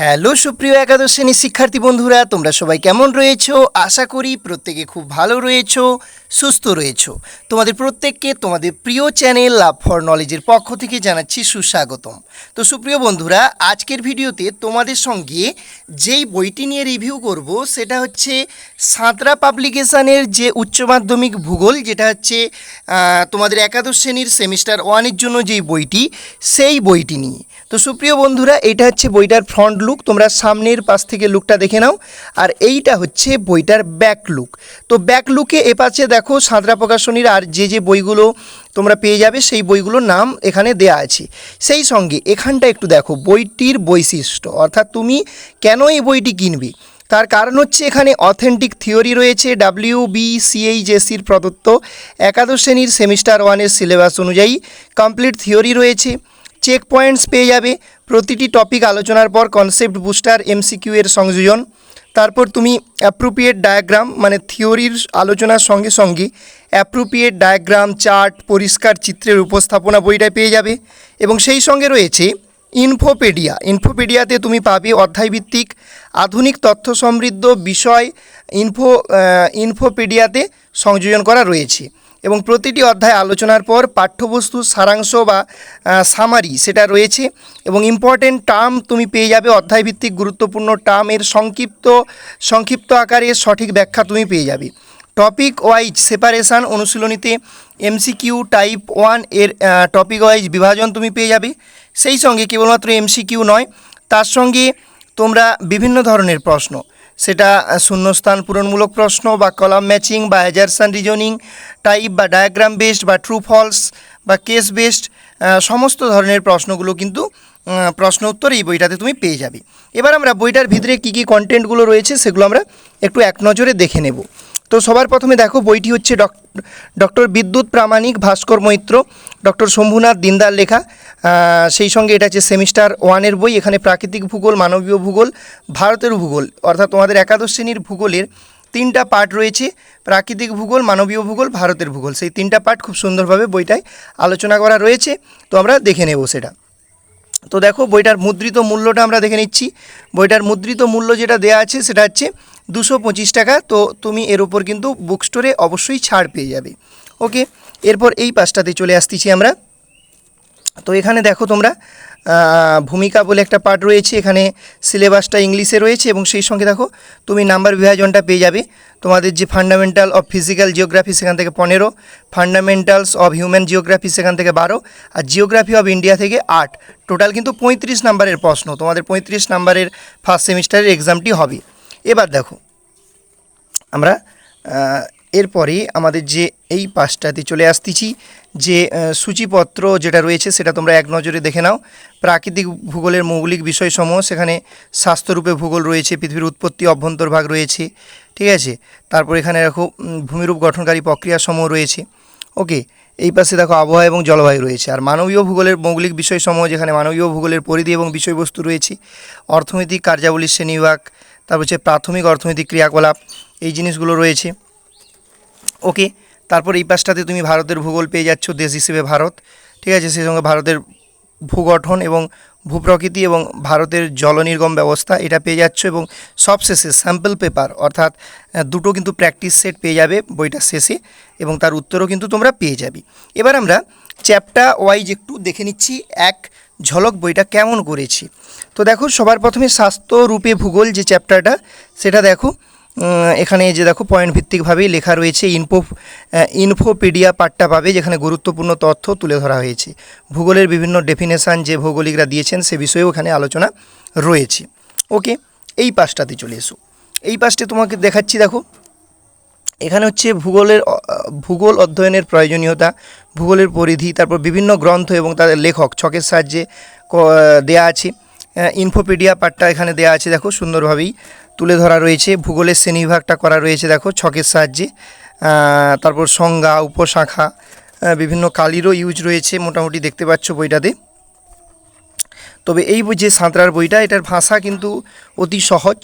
Hello সুপ্রিয় একাদশ শ্রেণির শিক্ষার্থী বন্ধুরা, তোমরা সবাই কেমন রয়েছো? আশা করি প্রত্যেকে খুব ভালো রয়েছো। সুস্থ রয়েছো। তোমাদের প্রত্যেককে তোমাদের প্রিয় চ্যানেল লাভ ফর নলেজের পক্ষ থেকে জানাচ্ছি সুস্বাগতম। তো সুপ্রিয় বন্ধুরা, আজকের ভিডিওতে তোমাদের সঙ্গে যেই বইটি নিয়ে রিভিউ করব, সেটা হচ্ছে সাঁতরা পাবলিকেশানের যে উচ্চ মাধ্যমিক ভূগোল, যেটা হচ্ছে তোমাদের একাদশ শ্রেণির সেমিস্টার ওয়ানের জন্য যেই বইটি, সেই বইটি নিয়ে। তো সুপ্রিয় বন্ধুরা, এটা হচ্ছে বইটার ফ্রন্ট লুক, তোমরা সামনের পাশ থেকে লুকটা দেখে নাও, আর এইটা হচ্ছে বইটার ব্যাক লুক। তো ব্যাক লুকে এপাশে দেখো সাঁতরা প্রকাশনীর আর যে যে বইগুলো তোমরা পেয়ে যাবে সেই বইগুলোর নাম এখানে দেয়া আছে। সেই সঙ্গে এখানটা একটু দেখো, বইটির বৈশিষ্ট্য। অর্থাৎ তুমি কেন এই বইটি কিনবে? তার কারণ হচ্ছে এখানে অথেন্টিক থিওরি রয়েছে ডাব্লিউ বি সিএইচএসির প্রদত্ত। একাদশ শ্রেণির সেমিস্টার ওয়ানের সিলেবাস অনুযায়ী কমপ্লিট থিওরি রয়েছে। চেক পয়েন্টস পেয়ে যাবে। প্রতিটি টপিক আলোচনার পর কনসেপ্ট বুস্টার এমসিকিউ এর সংযোজন। তারপর তুমি অ্যাপ্রোপ্রিয়েট ডায়াগ্রাম মানে থিওরির আলোচনার সঙ্গে সঙ্গে অ্যাপ্রোপ্রিয়েট ডায়াগ্রাম চার্ট পরিষ্কার চিত্রের উপস্থাপনা বইটা পেয়ে যাবে। এবং সেই সঙ্গে রয়েছে ইনফোপেডিয়া ইনফোপেডিয়াতে তুমি পাবে অধ্যায়ভিত্তিক, আধুনিক তথ্য সমৃদ্ধ বিষয় ইনফো ইনফোপেডিয়াতে সংযোজন করা রয়েছে। এবং প্রতিটি অধ্যায় আলোচনার পর পাঠ্যবস্তুর সারাংশ বা সামারি সেটা রয়েছে এবং ইম্পর্টেন্ট টার্ম তুমি পেয়ে যাবে, অধ্যায়ভিত্তিক গুরুত্বপূর্ণ টার্মের সংক্ষিপ্ত সংক্ষিপ্ত আকারে সঠিক ব্যাখ্যা তুমি পেয়ে যাবে। টপিক ওয়াইজ সেপারেশান অনুশীলনীতে এমসিকিউ টাইপ ওয়ানের টপিক ওয়াইজ বিভাজন তুমি পেয়ে যাবে। সেই সঙ্গে কেবলমাত্র এমসিকিউ নয়, তার সঙ্গে তোমরা বিভিন্ন ধরনের প্রশ্ন। সেটা শূন্যস্থান পূরণমূলক প্রশ্ন বা কলাম ম্যাচিং বা হ্যাজারসান রিজনিং টাইপ বা ডায়াগ্রাম বেসড বা ট্রু ফলস বা কেস বেসড সমস্ত ধরনের প্রশ্নগুলো কিন্তু প্রশ্ন উত্তর এই বইটাতে তুমি পেয়ে যাবে। এবার আমরা বইটার ভিতরে কী কী কন্টেন্টগুলো রয়েছে সেগুলো আমরা একটু এক নজরে দেখে নেব। তো সবার প্রথমে দেখো বইটি হচ্ছে ডক্টর বিদ্যুৎ প্রামাণিক ভাস্কর মৈত্র, ডক্টর শম্ভুনাথ দিনদার লেখা। সেই সঙ্গে এটা হচ্ছে সেমিস্টার ওয়ানের বই, এখানে প্রাকৃতিক ভূগোল, মানবীয় ভূগোল, ভারতের ভূগোল, অর্থাৎ তোমাদের একাদশ শ্রেণির ভূগোলের তিনটা পার্ট রয়েছে, প্রাকৃতিক ভূগোল, মানবীয় ভূগোল, ভারতের ভূগোল। সেই তিনটা পার্ট খুব সুন্দরভাবে বইটায় আলোচনা করা রয়েছে, তো আমরা দেখে নেব সেটা। তো দেখো বইটার মুদ্রিত মূল্যটা আমরা দেখে নিচ্ছি। বইটার মুদ্রিত মূল্য যেটা দেওয়া আছে সেটা হচ্ছে দুশো পঁচিশ টাকা, তো তুমি এর উপর কিন্তু বুক স্টোরে অবশ্যই ছাড় পেয়ে যাবে। ওকে এরপর এই পাশটাতে চলে আসতেছি আমরা। তো এখানে দেখো তোমরা ভূমিকা বলে একটা পার্ট রয়েছে। এখানে সিলেবাসটা ইংলিশে রয়েছে এবং সেই সঙ্গে দেখো, তুমি নাম্বার বিভাজনটা পেয়ে যাবে। তোমাদের যে ফান্ডামেন্টাল অফ ফিজিক্যাল জিওগ্রাফি সেখান থেকে পনেরো। ফান্ডামেন্টালস অফ হিউম্যান জিওগ্রাফি সেখান থেকে বারো। আর জিওগ্রাফি অফ ইন্ডিয়া থেকে আট। টোটাল কিন্তু পঁয়ত্রিশ নাম্বারের প্রশ্ন। তোমাদের পঁয়ত্রিশ নাম্বারের ফার্স্ট সেমিস্টারের এক্সামটি হবে। এবার দেখো, আমরা এরপরে আমাদের যে এই পাশটাতে চলে আসতেছি, যে সূচিপত্র যেটা রয়েছে সেটা তোমরা এক নজরে দেখে নাও। প্রাকৃতিক ভূগোলের মৌলিক বিষয়সমূহ, সেখানে স্বাস্থ্যরূপে ভূগোল রয়েছে, পৃথিবীর উৎপত্তি অভ্যন্তরভাগ রয়েছে, ঠিক আছে? তারপর এখানে দেখো ভূমিরূপ গঠনকারী প্রক্রিয়াসমূহ রয়েছে, ওকে? এই পাশে দেখো আবহাওয়া এবং জলবায়ু রয়েছে, আর মানবীয় ভূগোলের মৌলিক বিষয়সমূহ, যেখানে মানবীয় ভূগোলের পরিধি এবং বিষয়বস্তু রয়েছে, অর্থনৈতিক কার্যাবলীর শ্রেণীবিভাগ তারপর হচ্ছে প্রাথমিক অর্থনৈতিক ক্রিয়াকলাপ, এই জিনিসগুলো রয়েছে। ওকে, তারপর এই পাশটাতে তুমি ভারতের ভূগোল পেয়ে যাচ্ছ, দেশ হিসেবে ভারত। ঠিক আছে, সেই সঙ্গে ভারতের ভূগঠন এবং ভূপ্রকৃতি এবং ভারতের জলনির্গম ব্যবস্থা এটা পেয়ে যাচ্ছ এবং সবশেষে স্যাম্পল পেপার অর্থাৎ দুটো কিন্তু প্র্যাকটিস সেট পেয়ে যাবে বইটা শেষে এবং তার উত্তরও কিন্তু তোমরা পেয়ে যাবে। এবার আমরা চ্যাপ্টার ওয়াইজ একটু দেখে নিচ্ছি এক ঝলক বইটা কেমন করেছি। তো দেখো, সবার প্রথমে স্বাস্থ্য রূপে ভূগোল যে চ্যাপ্টারটা সেটা দেখো। এখানে যে দেখো পয়েন্ট ভিত্তিকভাবেই লেখা রয়েছে ইনফো ইনফোপিডিয়া পার্টটা পাবে, যেখানে গুরুত্বপূর্ণ তথ্য তুলে ধরা হয়েছে। ভূগোলের বিভিন্ন ডেফিনেশান যে ভৌগোলিকরা দিয়েছেন, সে বিষয়েও এখানে আলোচনা রয়েছে। ওকে এই পাশটাতে চলে এসো। এই পাশটা তোমাকে দেখাচ্ছি, দেখো। এখানে হচ্ছে ভূগোলের ভূগোল অধ্যয়নের প্রয়োজনীয়তা, ভূগোলের পরিধি, তারপর বিভিন্ন গ্রন্থ এবং তাদের লেখক, ছকের সাহায্যে দেয়া আছে। ইনফোপিডিয়া পার্টটা এখানে দেয়া আছে, দেখো, সুন্দরভাবেই তুলে ধরা রয়েছে। ভূগোলের শ্রেণীবিভাগটা করা রয়েছে, দেখো, ছকের সাহায্যে। তারপর সংজ্ঞা, উপশাখা বিভিন্ন কালিরও ইউজ রয়েছে, মোটামুটি দেখতে পাচ্ছ বইটাতে। তবে এই যে সাঁতরার বইটা, এটার ভাষা কিন্তু অতি সহজ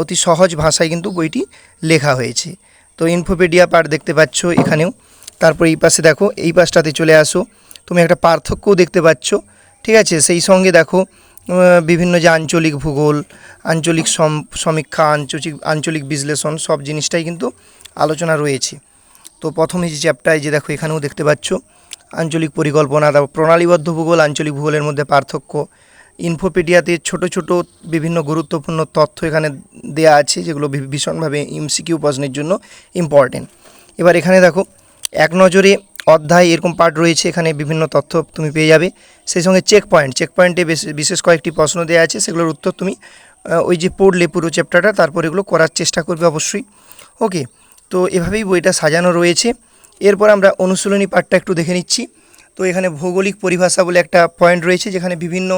অতি সহজ ভাষায় কিন্তু বইটি লেখা হয়েছে। তো ইনফোপিডিয়া পার্ট দেখতে পাচ্ছ এখানেও। তারপর এই পাশে দেখো, এই পাশটাতে চলে আসো। তুমি একটা পার্থক্যও দেখতে পাচ্ছ, ঠিক আছে? সেই সঙ্গে দেখো বিভিন্ন যে আঞ্চলিক ভূগোল, আঞ্চলিক সম- সমীক্ষা, আঞ্চলিক আঞ্চলিক বিশ্লেষণ, সব জিনিসটাই কিন্তু আলোচনা রয়েছে। তো প্রথমে যে চ্যাপ্টারে যে দেখো, এখানেও দেখতে পাচ্ছ, আঞ্চলিক পরিকল্পনা, তারপর প্রণালীবদ্ধ ভূগোল, আঞ্চলিক ভূগোলের মধ্যে পার্থক্য। ইনফোপিডিয়াতে ছোট ছোট বিভিন্ন গুরুত্বপূর্ণ তথ্য এখানে দেয়া আছে, যেগুলো ভীষণভাবে এমসিকিউ প্রশ্নের জন্য ইম্পর্টেন্ট এবার এখানে দেখো, এক নজরে অধ্যায় এরকম পার্ট রয়েছে, এখানে বিভিন্ন তথ্য তুমি পেয়ে যাবে। সেই সঙ্গে চেক পয়েন্ট চেক পয়েন্টে বিশেষ কয়েকটি প্রশ্ন দেওয়া আছে, সেগুলোর উত্তর তুমি ওই যে পড়লে পুরো চ্যাপ্টারটা তারপর এগুলো করার চেষ্টা করবে অবশ্যই। ওকে তো এভাবেই বইটা সাজানো রয়েছে। এরপর আমরা অনুশীলনী পার্টটা একটু দেখে নিচ্ছি। তো এখানে ভৌগোলিক পরিভাষা বলে একটা পয়েন্ট রয়েছে, যেখানে বিভিন্ন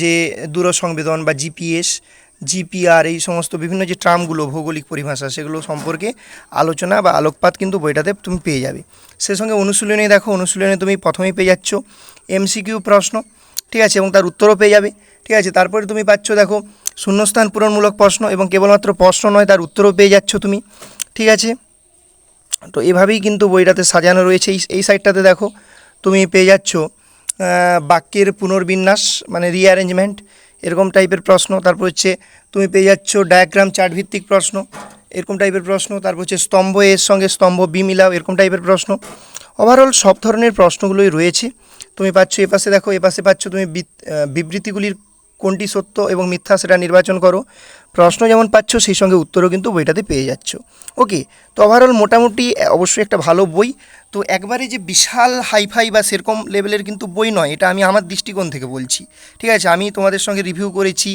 যে দূরসংবেদন বা জিপিএস জিপিআর, এই সমস্ত বিভিন্ন যে ট্রামগুলো, ভৌগোলিক পরিভাষা, সেগুলো সম্পর্কে আলোচনা বা আলোকপাত কিন্তু বইটাতে তুমি পেয়ে যাবে। সে সঙ্গে অনুশীলনে দেখো, অনুশীলনে তুমি প্রথমেই পেয়ে যাচ্ছ এমসিকিউ প্রশ্ন, ঠিক আছে, এবং তার উত্তরও পেয়ে যাবে, ঠিক আছে, তারপরে তুমি পাচ্ছ দেখো শূন্যস্থান পূরণমূলক প্রশ্ন এবং কেবলমাত্র প্রশ্ন নয়, তার উত্তরও পেয়ে যাচ্ছ তুমি, ঠিক আছে? তো এভাবেই কিন্তু বইটাতে সাজানো রয়েছে, এই এই সাইডটাতে দেখো তুমি পেয়ে যাচ্ছ বাক্যের পুনর্বিন্যাস মানে রিঅ্যারেঞ্জমেন্ট এরকম টাইপের প্রশ্ন, তারপর হচ্ছে তুমি পেয়ে যাচ্ছ ডায়াগ্রাম চার্ট ভিত্তিক প্রশ্ন, এরকম টাইপের প্রশ্ন, তারপর হচ্ছে স্তম্ভ এর সঙ্গে স্তম্ভ বি মিলাও, এরকম টাইপের প্রশ্ন। ওভারঅল সব ধরনের প্রশ্নগুলোই রয়েছে। তুমি পাচ্ছ এপাশে পাশে দেখো এপাশে পাশে পাচ্ছ তুমি বিবৃতিগুলির কোনটি সত্য এবং মিথ্যা সেটা নির্বাচন করো। প্রশ্ন যেমন পাচ্ছ, সেই সঙ্গে উত্তরও কিন্তু বইটাতে পেয়ে যাচ্ছ। ওকে তো ওভারঅল মোটামুটি অবশ্যই একটা ভালো বই। তো একবারে যে বিশাল হাইফাই বা সেরকম লেভেলের কিন্তু বই নয়, এটা আমি আমার দৃষ্টিকোণ থেকে বলছি। ঠিক আছে, আমি তোমাদের সঙ্গে রিভিউ করেছি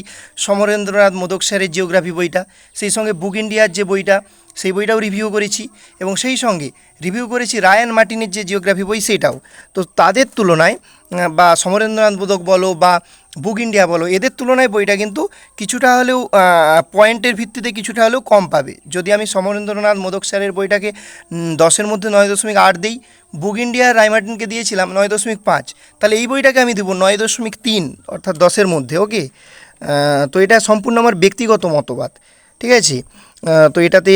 সমরেন্দ্রনাথ মোদক স্যারের জিওগ্রাফি বইটা, সেই সঙ্গে বুক ইন্ডিয়ার যে বইটা, সেই বইটাও রিভিউ করেছি। এবং সেই সঙ্গে রিভিউ করেছি রায়ান মার্টিনের যে জিওগ্রাফি বই, সেটাও। তো তাদের তুলনায় বা সমরেন্দ্রনাথ মোদক বলো বা বুক ইন্ডিয়া বলো, এদের তুলনায় বইটা কিন্তু কিছুটা হলেও পয়েন্টের ভিত্তিতে কিছুটা হলেও কম পাবে। যদি আমি সমরেন্দ্রনাথ মোদক স্যারের বইটাকে দশের মধ্যে নয় দশমিক আট দিই, বুক ইন্ডিয়া রায়মার্টিনকে দিয়েছিলাম নয় দশমিক পাঁচ, তাহলে এই বইটাকে আমি দেবো নয় দশমিক তিন, অর্থাৎ দশের মধ্যে ওকে তো এটা সম্পূর্ণ আমার ব্যক্তিগত মতবাদ, ঠিক আছে? তো এটাতে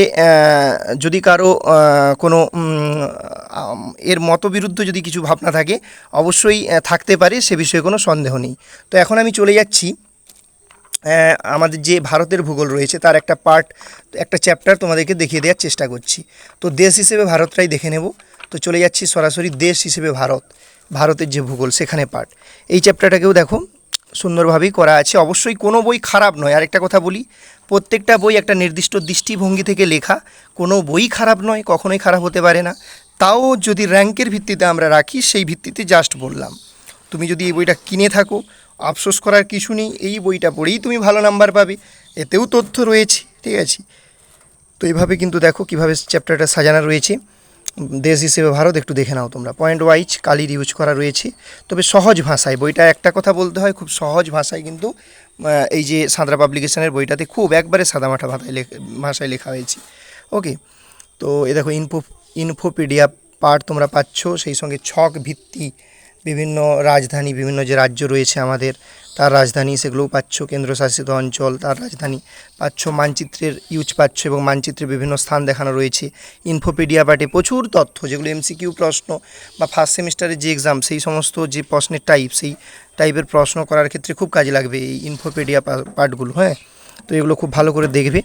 যদি কারও কোনো এর মতবিরুদ্ধ যদি কিছু ভাবনা থাকে, অবশ্যই থাকতে পারে, সে বিষয়ে কোনো সন্দেহ নেই। তো এখন আমি চলে যাচ্ছি আমাদের যে ভারতের ভূগোল রয়েছে, তার একটা পার্ট একটা চ্যাপ্টার তোমাদেরকে দেখিয়ে দেওয়ার চেষ্টা করছি। তো দেশ হিসেবে ভারতটাই দেখে নেব। তো চলে যাচ্ছি সরাসরি দেশ হিসেবে ভারত, ভারতের যে ভূগোল, সেখানে পার্ট এই চ্যাপ্টারটাকেও দেখো, সুন্দরভাবেই করা আছে। অবশ্যই কোনো বই খারাপ নয়। আরেকটা কথা বলি প্রত্যেকটা বই একটা নির্দিষ্ট দৃষ্টিভঙ্গি থেকে লেখা। কোনো বই খারাপ নয়, কখনোই খারাপ হতে পারে না। তাও যদি র্যাঙ্কের ভিত্তিতে আমরা রাখি, সেই ভিত্তিতে জাস্ট বললাম। তুমি যদি এই বইটা কিনে থাকো, আফসোস করার কিছু নেই, এই বইটা পড়েই তুমি ভালো নাম্বার পাবে। এতেও তথ্য রয়েছে, ঠিক আছে? তো এইভাবে কিন্তু দেখো কীভাবে চ্যাপ্টারটা সাজানো রয়েছে। দেশ হিসেবে ভারত একটু দেখে নাও তোমরা। পয়েন্ট ওয়াইজ কালির ইউজ করা রয়েছে। তবে সহজ ভাষায়, বইটা একটা কথা বলতে হয়, খুব সহজ ভাষায় কিন্তু এই যে সাঁতরা পাবলিকেশনের বইটাতে খুব একবারে সাদামাঠা ভাষায় লেখ- ভাষায় লেখা হয়েছে। ওকে তো এ দেখো ইনফো ইনফোপিডিয়া পার্ট তোমরা পাচ্ছ। সেই সঙ্গে ছক ভিত্তি বিভিন্ন রাজধানী, বিভিন্ন যে রাজ্য রয়েছে আমাদের, তার রাজধানী সেগুলোও পাচ্ছ। কেন্দ্রশাসিত অঞ্চল, তার রাজধানী পাচ্ছ। মানচিত্রের ইউজ পাচ্ছ এবং মানচিত্রে বিভিন্ন স্থান দেখানো রয়েছে। ইনফোপিডিয়া পার্টে প্রচুর তথ্য, যেগুলো এমসিকিউ প্রশ্ন বা ফার্স্ট সেমিস্টারের যে এক্সাম সেই সমস্ত যে প্রশ্নের টাইপ সেই টাইপের প্রশ্ন করার ক্ষেত্রে খুব কাজে লাগবে এই ইনফোপিডিয়া পার্টগুলো হ্যাঁ? তো এগুলো খুব ভালো করে দেখবে।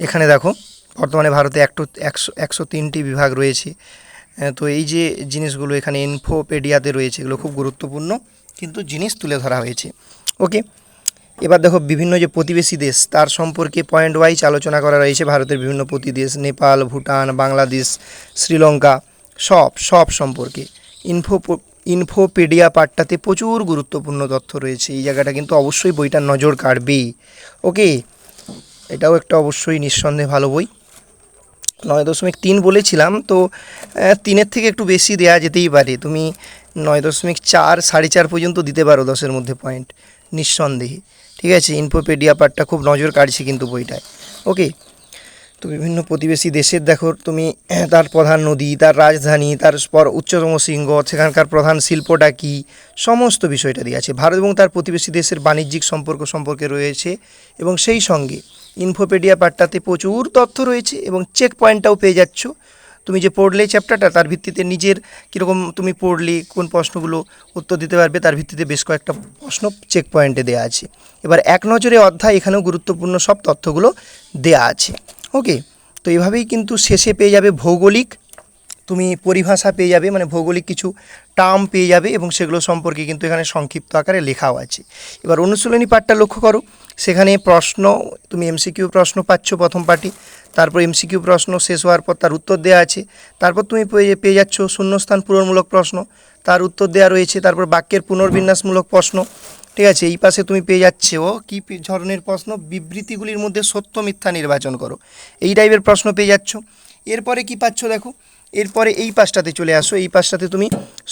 এখানে দেখো, বর্তমানে ভারতে একটু, একশো একশো তিনটি বিভাগ রয়েছে। তো এই যে জিনিসগুলো এখানে ইনফোপেডিয়াতে রয়েছে, এগুলো খুব গুরুত্বপূর্ণ, কিন্তু জিনিস তুলে ধরা হয়েছে। ওকে? এবার দেখো, বিভিন্ন যে প্রতিবেশী দেশ, তার সম্পর্কে পয়েন্ট ওয়াইজ আলোচনা করা রয়েছে ভারতের বিভিন্ন প্রতিদেশ, নেপাল, ভুটান, বাংলাদেশ, শ্রীলঙ্কা, সব সব সম্পর্কে। ইনফো ইনফোপিডিয়া পার্টটাতে প্রচুর গুরুত্বপূর্ণ তথ্য রয়েছে। এই জায়গাটা কিন্তু অবশ্যই বইটার নজর কাড়বেই। ওকে? এটাও একটা অবশ্যই নিঃসন্দেহে ভালো বই। নয় দশমিক তিন বলেছিলাম, তো তিনের থেকে একটু বেশি দেওয়া যেতেই পারে। তুমি নয় দশমিক চার, সাড়ে চার পর্যন্ত দিতে পারো দশের মধ্যে পয়েন্ট, নিঃসন্দেহে। ঠিক আছে? ইনফোপেডিয়া পার্টটা খুব নজর কাড়ছে কিন্তু বইটায়। ওকে? তো বিভিন্ন প্রতিবেশী দেশের, দেখো তুমি, তার প্রধান নদী, তার রাজধানী, তার পর উচ্চতম শৃঙ্গ, সেখানকার প্রধান শিল্পটা কী? সমস্ত বিষয়টা দিয়ে আছে। ভারত এবং তার প্রতিবেশী দেশের বাণিজ্যিক সম্পর্ক সম্পর্কে রয়েছে এবং সেই সঙ্গে ইনফোপেডিয়া পার্টটাতে প্রচুর তথ্য রয়েছে এবং চেক পয়েন্টটাও পেয়ে যাচ্ছ। তুমি যে পড়লে চ্যাপ্টারটা তার ভিত্তিতে নিজের কীরকম তুমি পড়লে, কোন প্রশ্নগুলো উত্তর দিতে পারবে, তার ভিত্তিতে বেশ কয়েকটা প্রশ্ন চেক পয়েন্টে দেওয়া আছে। এবার এক নজরে অধ্যায়, এখানেও গুরুত্বপূর্ণ সব তথ্যগুলো দেওয়া আছে। ওকে তো এভাবেই কিন্তু শেষে পেয়ে যাবে ভৌগোলিক, তুমি পরিভাষা পেয়ে যাবে মানে ভৌগোলিক কিছু টার্ম পেয়ে যাবে এবং সেগুলো সম্পর্কে কিন্তু এখানে সংক্ষিপ্ত আকারে লেখাও আছে। এবার অনুশীলনী পাঠটা লক্ষ্য করো, সেখানে প্রশ্ন, তুমি এমসিকিউ প্রশ্ন পাচ্ছ প্রথম পার্টি তারপর এমসিকিউ প্রশ্ন শেষ হওয়ার পর তার উত্তর দেওয়া আছে, তারপর তুমি পেয়ে পেয়ে যাচ্ছ শূন্যস্থান পূরণমূলক প্রশ্ন, তার উত্তর দেওয়া রয়েছে, তারপর বাক্যের পুনর্বিন্যাসমূলক প্রশ্ন ঠিক আছে, এই পাশে তুমি পেয়ে যাচ্ছে ও কী ধরনের প্রশ্ন, বিবৃতিগুলির মধ্যে সত্য মিথ্যা নির্বাচন করো। এই টাইপের প্রশ্ন পেয়ে যাচ্ছ। এরপরে কি পাচ্ছ দেখো? এরপরে এই পাশটাতে চলে আসো, এই পাশটাতে তুমি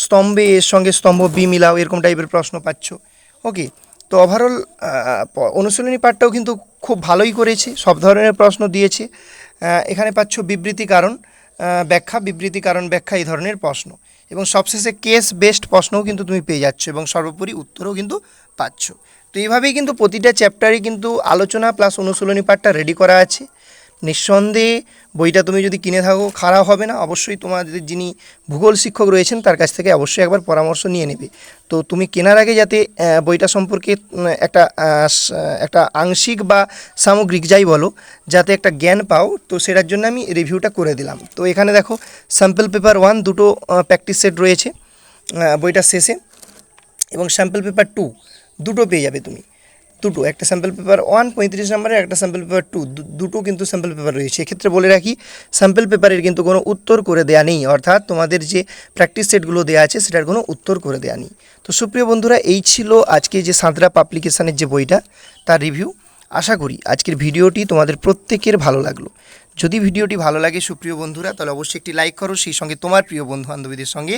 স্তম্ভে, এর সঙ্গে স্তম্ভ বি মিলাও, এরকম টাইপের প্রশ্ন পাচ্ছ। ওকে? তো ওভারঅল অনুশীলনী পাঠটাও কিন্তু খুব ভালোই করেছে, সব ধরনের প্রশ্ন দিয়েছে। এখানে পাচ্ছ বিবৃতি কারণ ব্যাখ্যা, বিবৃতি কারণ, ব্যাখ্যা এই ধরনের প্রশ্ন। এবং সবশেষে কেস বেস্ট প্রশ্নও কিন্তু তুমি পেয়ে যাচ্ছ এবং সর্বোপরি উত্তরও কিন্তু পাচ্ছ। তো এইভাবেই কিন্তু প্রতিটা চ্যাপ্টারই কিন্তু আলোচনা প্লাস অনুশীলনী পাঠটা রেডি করা আছে। নিঃসন্দেহে বইটা তুমি যদি কিনে থাকো, খারাপ হবে না। অবশ্যই তোমাদের যিনি ভূগোল শিক্ষক রয়েছেন, তার কাছ থেকে অবশ্যই একবার পরামর্শ নিয়ে নেবে। তো তুমি কেনার আগে যাতে বইটা সম্পর্কে একটা একটা আংশিক বা সামগ্রিক যাই বলো, যাতে একটা জ্ঞান পাও, তো সেটার জন্য আমি রিভিউটা করে দিলাম। তো এখানে দেখো স্যাম্পল পেপার ওয়ান দুটো প্র্যাকটিস সেট রয়েছে বইটার শেষে। এবং স্যাম্পল পেপার টু দুটো পেয়ে যাবে তুমি। দুটো, একটা স্যাম্পল পেপার ওয়ান পঁয়ত্রিশ নম্বরের একটা স্যাম্পল পেপার টু দুটো কিন্তু স্যাম্পল পেপার রয়েছে। এক্ষেত্রে বলে রাখি স্যাম্পল পেপারের কিন্তু কোনো উত্তর করে দেয়া নেই, অর্থাৎ তোমাদের যে প্র্যাকটিস সেটগুলো দেওয়া আছে, সেটার কোনো উত্তর করে দেয়া নেই। তো সুপ্রিয় বন্ধুরা, এই ছিল আজকে যে সাঁতরা পাবলিকেশানের যে বইটা, তার রিভিউ আশা করি আজকের ভিডিওটি তোমাদের প্রত্যেকের ভালো লাগল। যদি ভিডিওটি ভালো লাগে সুপ্রিয় বন্ধুরা, তাহলে অবশ্যই একটি লাইক করো, সেই সঙ্গে তোমার প্রিয় বন্ধু বান্ধবীদের সঙ্গে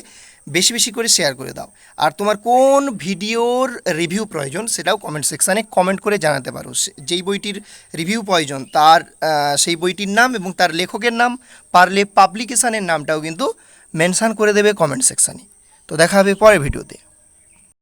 বেশি বেশি করে শেয়ার করে দাও। আর তোমার কোন ভিডিওর রিভিউ প্রয়োজন সেটাও কমেন্ট সেকশানে কমেন্ট করে জানাতে পারো। যেই বইটির রিভিউ প্রয়োজন, তার সেই বইটির নাম এবং তার লেখকের নাম পারলে পাবলিকেশানের নামটাও কিন্তু মেনশান করে দেবে কমেন্ট সেকশানে তো দেখা হবে পরের ভিডিওতে।